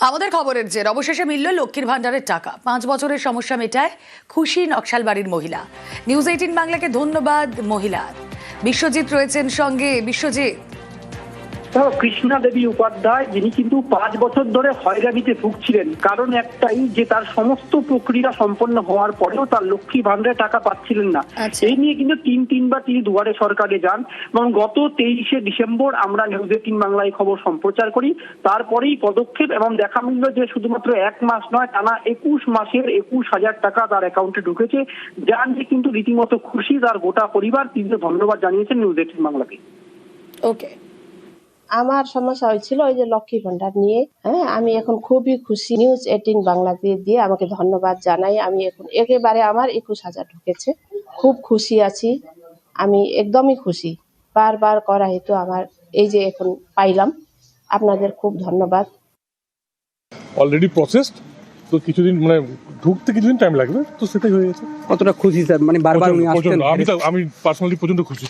আমাদের খবরের জের। অবশেষে মিলল লক্ষ্মীর ভাণ্ডারের টাকা। পাঁচ বছরের সমস্যা মেটায় খুশি নকশাল বাড়ির মহিলা। নিউজ এইটিন বাংলাকে ধন্যবাদ মহিলা। বিশ্বজিৎ রয়েছেন সঙ্গে। বিশ্বজিৎ দেখো, কৃষ্ণা দেবী উপাধ্যায় যিনি কিন্তু পাঁচ বছর ধরে হয়রানিতে ভুগছিলেন। কারণ একটাই যে তার সমস্ত প্রক্রিয়া সম্পন্ন হওয়ার পরেও তার লক্ষ্মী ভান্ডারে টাকা পাচ্ছিলেন না। আচ্ছা। এই নিয়ে কিন্তু তিন তিনবার তিনি দুয়ারে সরকারে যান এবং গত তেইশে ডিসেম্বর আমরা নিউজ এইটিন বাংলায় খবর সম্প্রচার করি। তারপরেই পদক্ষেপ এবং দেখা মিলল যে শুধুমাত্র এক মাস নয় টানা একুশ মাসের একুশ হাজার টাকা তার অ্যাকাউন্টে ঢুকেছে যা নিয়ে কিন্তু রীতিমতো খুশি তার গোটা পরিবার। তিনি ধন্যবাদ জানিয়েছেন নিউজ এইটিন বাংলাকে। ওকে আমার সমস্যা হয়েছিল ওই যে লক্ষ্মী ভান্ডার নিয়ে। হ্যাঁ আমি এখন খুবই খুশি। নিউজ এইটিন বাংলাতে দিয়ে আমাকে ধন্যবাদ জানাই। আমি এখন একেবারে আমার একুশ হাজার ঢুকেছে। খুব খুশি আছি। আমি একদমই খুশি। বারবার করা হেতু আমার এই যে এখন পাইলাম। আপনাদের খুব ধন্যবাদ। অলরেডি প্রসেসড তো কিছুদিন মানে ঢুকতে কিছুদিন টাইম লাগবে। তো সেটাই হয়ে গেছে। কতটা খুশি স্যার? মানে বারবার আমি আমি পার্সোনালি প্রচণ্ড খুশি।